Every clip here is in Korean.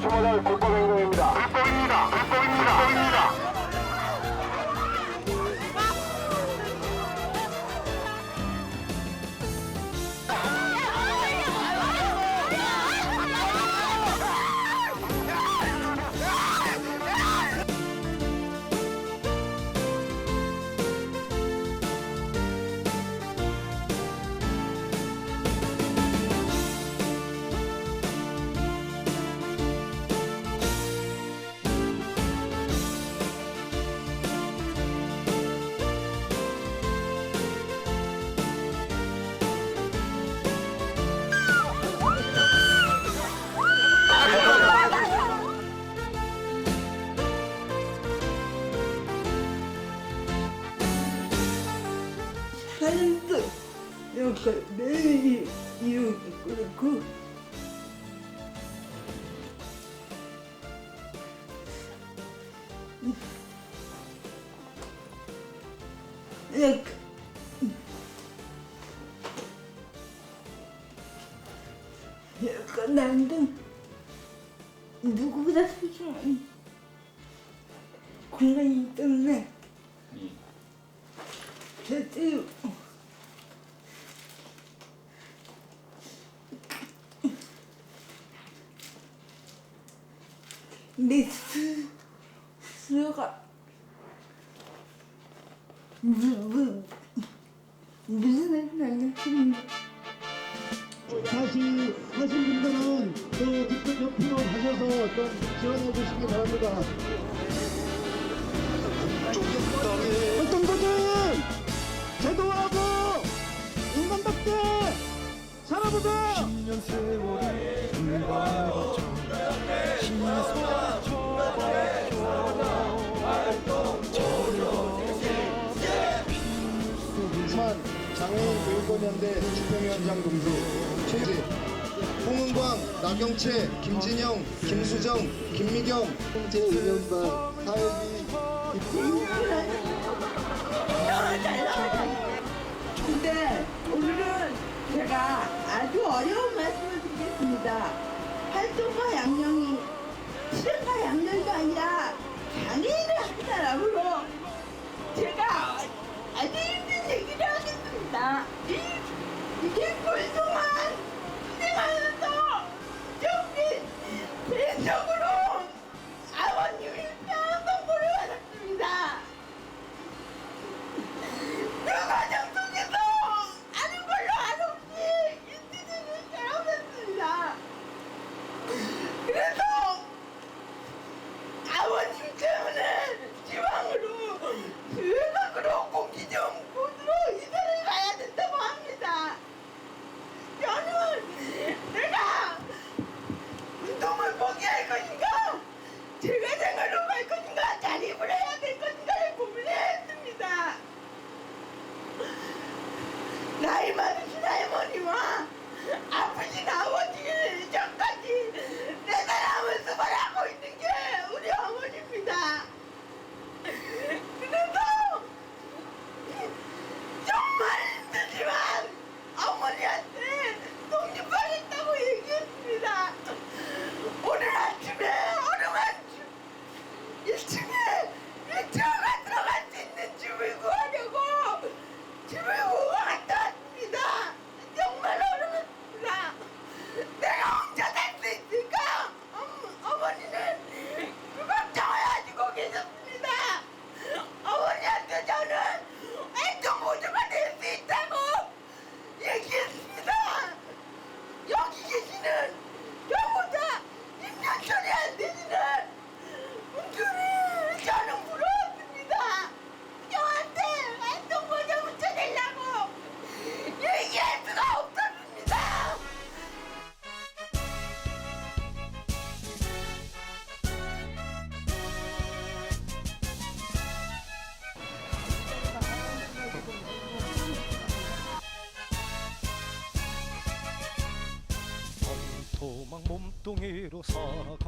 처벌할 불법 행동입니다. 여기 매일 이렇게 그렇고 이렇게 약간 나는 누구보다 소중한 공간이기 때문에. 절대로 내 스, 스스로가 무, 무, 무슨 말인지 알겠습니다. 다시 하신 분들은 또 직접 옆으로 가셔서 좀 지원해 주시기 바랍니다. 어떤 분들 제도하고 인간답게 살아보자. 만 20대 집행위원장 동수 최지 홍은광, 나경채, 김진영, 김수정, 김미경. 홍제 의원과 사연이 근데 오늘은 제가 아주 어려운 말씀을 드리겠습니다. 활동과 양념이 실험과 양념이 아니라 장애인을 한 사람으로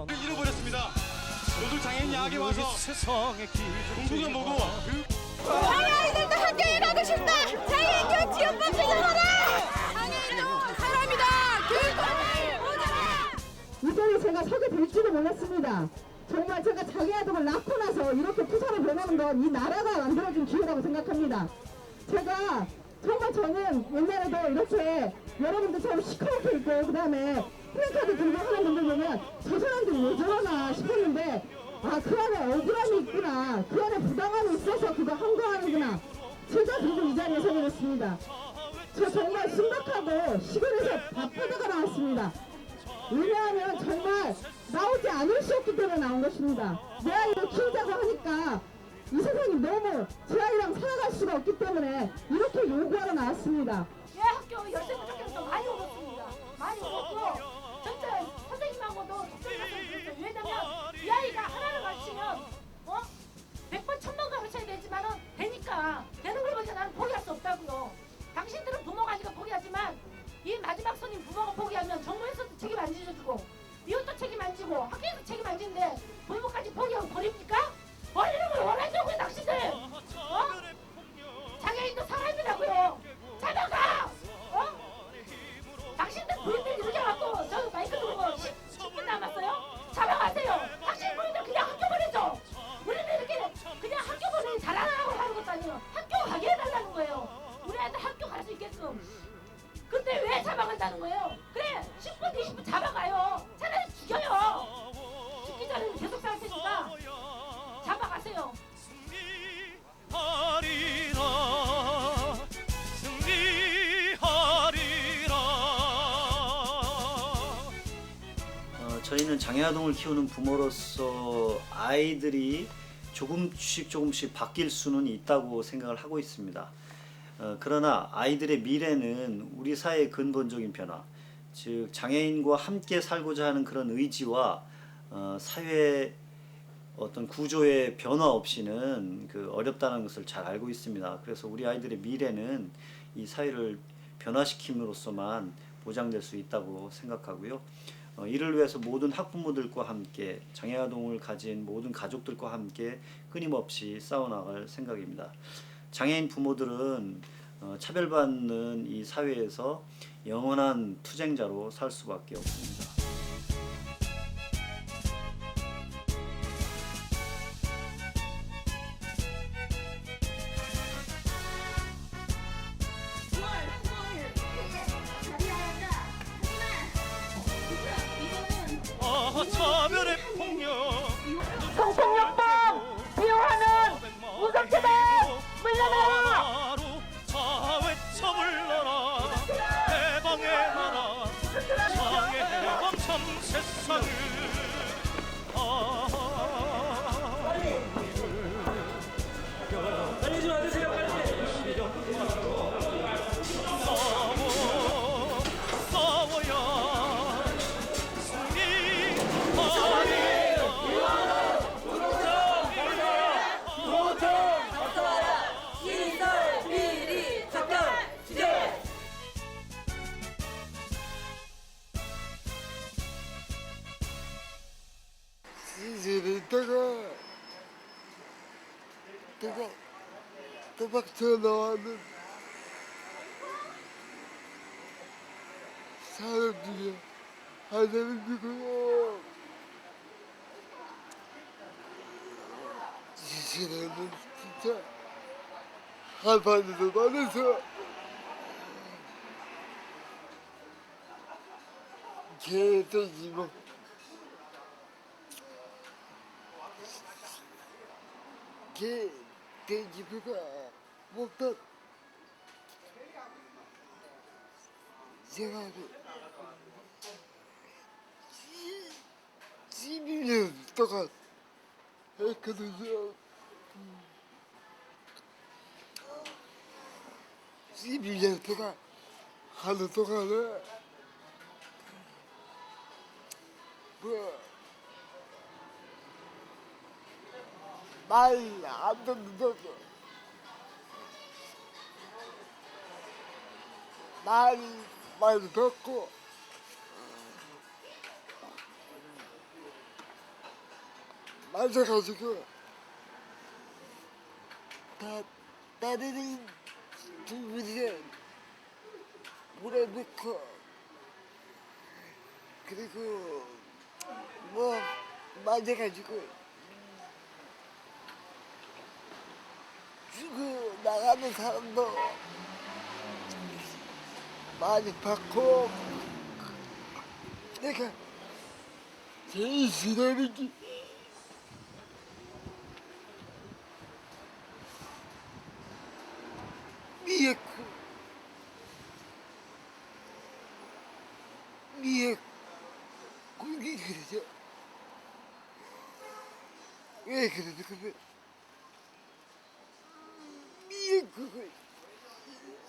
잃어버렸습니다. 모두 장애인 야학에 와서 세상의 기준 공부좀 보고 그 장애인들도 함께 일하고 싶다. 장애인 지원법 제정하라. 장애인도 사람이다. 교육권을 얻어라. 이동희 제가 서게 될지도 몰랐습니다. 정말 제가 자기 아동을 낳고 나서 이렇게 부산을 보내는 건 이 나라가 만들어준 기회라고 생각합니다. 제가 정말 저는 옛날에도 이렇게 여러분들처럼 시커멓게 입고 그 다음에 플랜카드 들고 하는 분들 보면 저 사람들이 왜 저러나 싶었는데 아 그 안에 억울함이 있구나 그 안에 부당함이 있어서 그거 항거하는구나 제가 그리고 이 자리에 서게 됐습니다. 저 정말 순박하고 시골에서 밥하다가 나왔습니다. 왜냐하면 정말 나오지 않을 수 없기 때문에 나온 것입니다. 내 아이를 키우자고 하니까 이 세상이 너무 제 아이랑 살아갈 수가 없기 때문에 이렇게 요구하러 나왔습니다. 예, 학교 열쇠 장애아동을 키우는 부모로서 아이들이 조금씩 조금씩 바뀔 수는 있다고 생각을 하고 있습니다. 어, 그러나 아이들의 미래는 우리 사회의 근본적인 변화, 즉 장애인과 함께 살고자 하는 그런 의지와 어, 사회 어떤 구조의 변화 없이는 그 어렵다는 것을 잘 알고 있습니다. 그래서 우리 아이들의 미래는 이 사회를 변화시킴으로써만 보장될 수 있다고 생각하고요. 어, 이를 위해서 모든 학부모들과 함께 장애아동을 가진 모든 가족들과 함께 끊임없이 싸워나갈 생각입니다. 장애인 부모들은 어, 차별받는 이 사회에서 영원한 투쟁자로 살 수밖에 없습니다. 아 차별 내가 도박쳐 나왔는 사람 중에 하나는 누구야? 이제는 진짜 한판에도 많아서 개돼지 뭐개 돼지부가 먹던 생각이 12년 동안 했거든요. 12년 동안 하는 동안에 뭐말안 듣는다고 말 많이 듣고 맞아가지고 다 다리를 두 분이 물에 넣고 그리고 뭐 맞아가지고 죽어 나가는 사람도 많이 받고 내가 제일 싫어하는 게 미역국 미역국이 그러죠 왜 그러는 거면 미역국을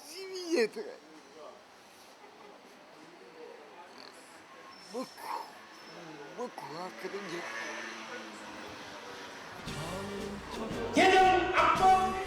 12년 동안 먹고 먹고 왔거든요 개정 악